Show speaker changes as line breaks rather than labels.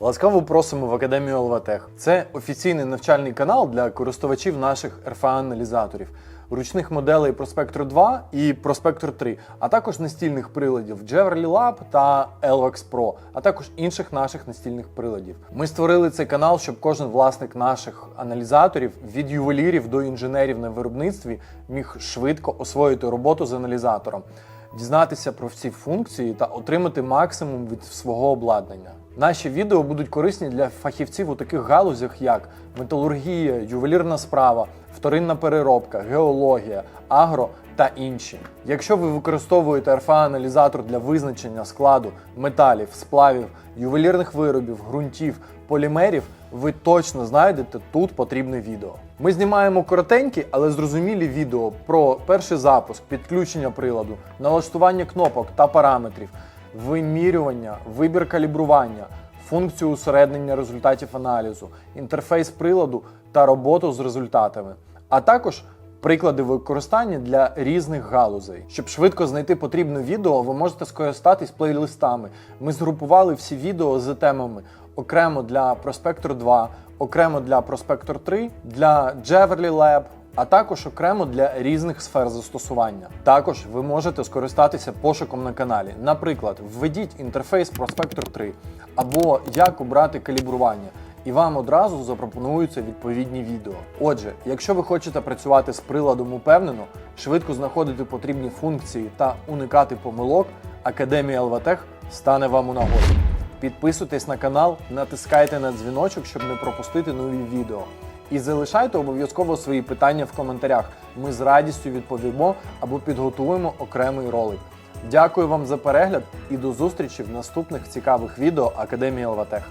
Ласкаво просимо в Академію ЛВТех. Це офіційний навчальний канал для користувачів наших РФА-аналізаторів, ручних моделей Prospector 2 і Prospector 3, а також настільних приладів Jewelry Lab та Elvax Pro, а також інших наших настільних приладів. Ми створили цей канал, щоб кожен власник наших аналізаторів від ювелірів до інженерів на виробництві міг швидко освоїти роботу з аналізатором дізнатися про всі функції та отримати максимум від свого обладнання. Наші відео будуть корисні для фахівців у таких галузях, як металургія, ювелірна справа, вторинна переробка, геологія, агро та інші. Якщо ви використовуєте РФА-аналізатор для визначення складу металів, сплавів, ювелірних виробів, ґрунтів, полімерів, ви точно знайдете тут потрібне відео. Ми знімаємо коротенькі, але зрозумілі відео про перший запуск, підключення приладу, налаштування кнопок та параметрів, вимірювання, вибір калібрування, функцію усереднення результатів аналізу, інтерфейс приладу та роботу з результатами, а також приклади використання для різних галузей. Щоб швидко знайти потрібне відео, ви можете скористатись плейлистами. Ми згрупували всі відео з темами окремо для Prospector 2, окремо для Prospector 3, для Jewelry Lab, а також окремо для різних сфер застосування. Також ви можете скористатися пошуком на каналі. Наприклад, введіть інтерфейс Prospector 3 або як обрати калібрування. І вам одразу запропонуються відповідні відео. Отже, якщо ви хочете працювати з приладом упевнено, швидко знаходити потрібні функції та уникати помилок, Академія ЛВТех стане вам у нагоді. Підписуйтесь на канал, натискайте на дзвіночок, щоб не пропустити нові відео. І залишайте обов'язково свої питання в коментарях. Ми з радістю відповімо або підготуємо окремий ролик. Дякую вам за перегляд і до зустрічі в наступних цікавих відео Академії ЛВТех.